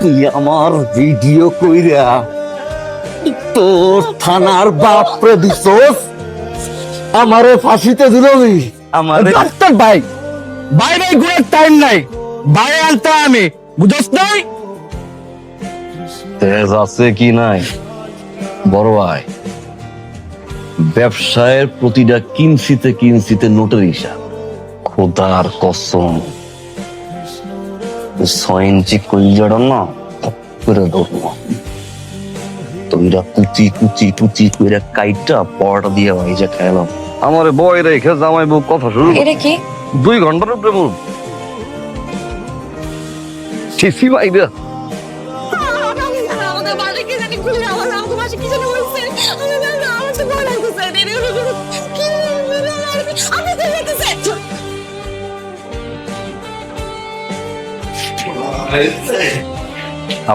তুই আমার ভিডিও কইরা তোর থানার বাপরে দিছস? আমারে ফাঁসিতে আমারে ডাক্তার ভাই। বাইরে ঘুরে টাইম নাই। বাইরে আনতে আমি। বুঝছ নাই? তেজ আছে কি নাই? বড় ভাই ব্যবসায়ের প্রতিটা কিনসিতে কিনসিতে নোটের হিসাব। খোদার কসম। ছয় ইঞ্চি কইজাটা না করে ধরবো। তোমরা কুচি কুচি কুচি করে কাইটা পরোটা দিয়ে ভাইজা খাইলাম আমারে বয় রেখে জামাই বউ কথা শুরু এটা কি? দুই ঘণ্টার উপরে মুখ আমাদের বাড়ি কি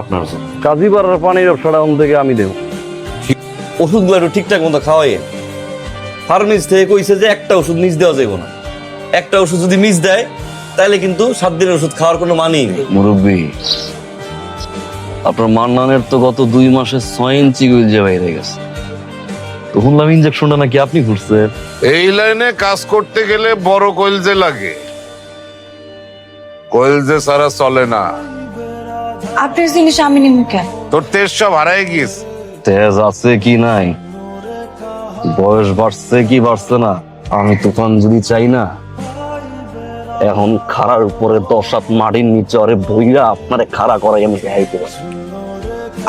আপনার কাজী বাড়ার পানির ব্যবসাটা অন থেকে আমি দেব। ওষুধগুলো একটু ঠিকঠাক মতো খাওয়াই ফার্মেসি থেকে কইছে যে একটা ওষুধ মিস দেওয়া যাবে না। একটা ওষুধ যদি মিস দেয় তাহলে কিন্তু সাত দিনের ওষুধ খাওয়ার কোনো মানেই নেই। মুরব্বী আপনার মান্নানের তো গত দুই মাসে ছয় ইঞ্চি গুলজে বাইরে গেছে। তো শুনলাম ইঞ্জেকশনটা নাকি আপনি ঘুরছেন এই লাইনে কাজ করতে গেলে বড় কইলজে লাগে। কইলজে ছাড়া চলে না। আপনার জিনিস আমি নিমু কেন? তোর তেজ সব হারাই গিস তেজ আছে কি নাই? বয়স বাড়ছে কি বাড়ছে না? আমি তখন যদি চাই না এখন খাড়ার উপরে দশ হাত মাটির নিচে অরে বইরা আপনারে খাড়া করাই আমি দেখাইতে পারি।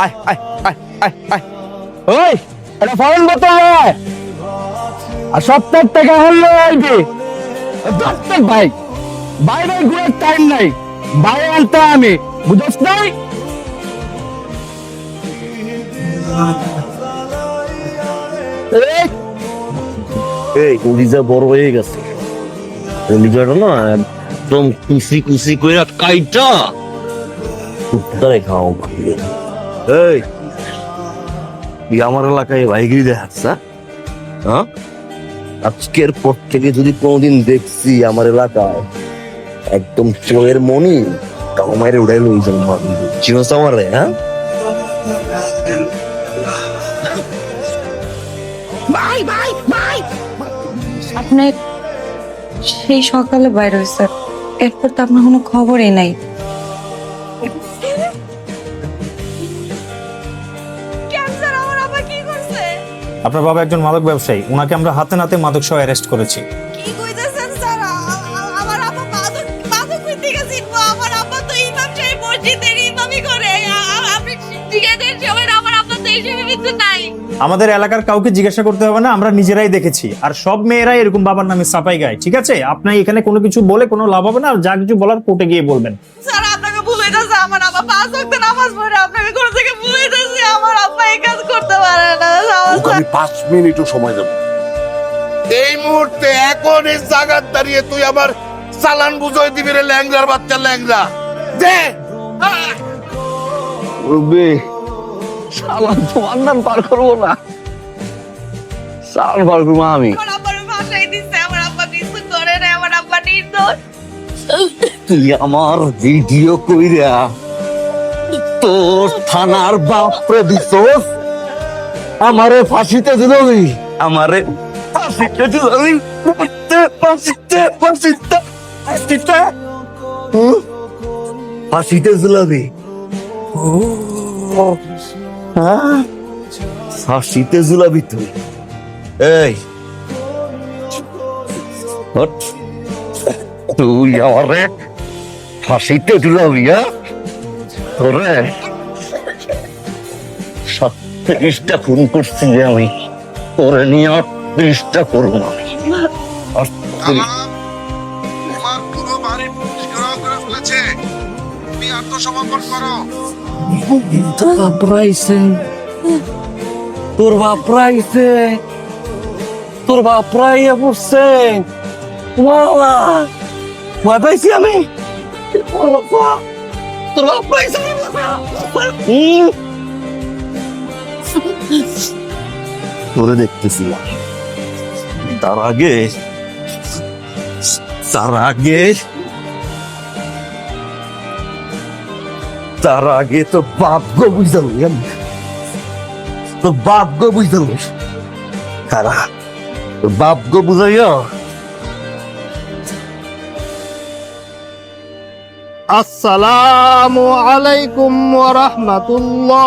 আয় আয় আয় আয় আয়। ওই এটা ফরেন বোতল নয় আর সপ্তাহ টাকা হলো আইবি। ডাক্তার ভাই। বাইরে ঘুরে টাইম নাই। বাইরে আনতে আমি। বুঝছ নাই? আমার এলাকায় ভাইগিরি দেখাচ্ছ হ্যাঁ? হ্যাঁ? আজকের পর থেকে যদি কোনোদিন দেখছি আমার এলাকায় একদম চোয়ের মনি মায়ের উড়াই লই যাব চিনস আমারে হ্যাঁ? আপনি সেই সকালে বাইরে হয়েছে এরপর তো আপনার কোনো খবরই নাই। আপনার বাবা একজন মাদক ব্যবসায়ী ওনাকে আমরা হাতে নাতে মাদক সহ অ্যারেস্ট করেছি। গেছিল আমার আপা তো ইমাম সাহেব মসজিদের ইমামি করে। আ- আ- আপনি জিজ্ঞাসা সময় আমার আপা তো হিসেবে কিন্তু নাই। আমাদের এলাকার কাউকে জিজ্ঞাসা করতে হবে না আমরা নিজেরাই দেখেছি। আর সব মেয়েরাই এরকম বাবার নামে সাপাই গায় ঠিক আছে? আপনি এখানে কোনো কিছু বলে কোনো লাভ হবে না আর যা কিছু বলার কোর্টে গিয়ে বলবেন। স্যার আপনাকে ভুলে যাচ্ছে আমার পাঁচ ওয়াক্ত নামাজ পড়ে আপনাকে কোন থেকে ভুলে যাচ্ছে আমার এই কাজ করতে পারে না আমি পাঁচ মিনিটও সময় দেব। এই মুহূর্তে এখন এই জায়গার দাঁড়িয়ে তুই আমার চালান বুঝাই দিবি রে ল্যাংরার বাচ্চা ল্যাংরা দে। রুবি সালাম তোমার নাম পার করব না। সালাম পার করব আমি। আমার আব্বার ভাষাই দিচ্ছে আমার আব্বা কিছু করে না আমার আব্বা নির্দোষ। তুই আমার ভিডিও কইরা তোর থানার বাপরে দিছস? আমারে ফাঁসিতে দিলবি আমারে ফাঁসিতে দিলবি ফাঁসিতে ফাঁসিতে ফাঁসিতে। ফাঁসিতে হুঁ? ফাঁসিতে হ্যাঁ ফাঁসিতে ঝুলাবি তুই এই তুই আমারে ফাঁসিতে ঝুলাবি হ্যাঁ তোরে সাতত্রিশটা খুন করছি যে আমি তোরে নিয়ে আটত্রিশটা করব আমি আটত্রিশ করে তুমি আত্মসমর্পণ করো। তোর তোর বাপরা আইছে তোর বাপরা ইয়ে পড়ছে মামা ভয় পাইছি আমি। তোর বাপা। হুম। তোরে দেখতেছি। তার আগে তার আগে তার আগে তো বাপ গো বুঝতাম তো বাপ গো বুঝতাম তারা বাপ গো বুঝাইয়া আসসালামু আলাইকুম ওয়া রাহমাতুল্লাহ।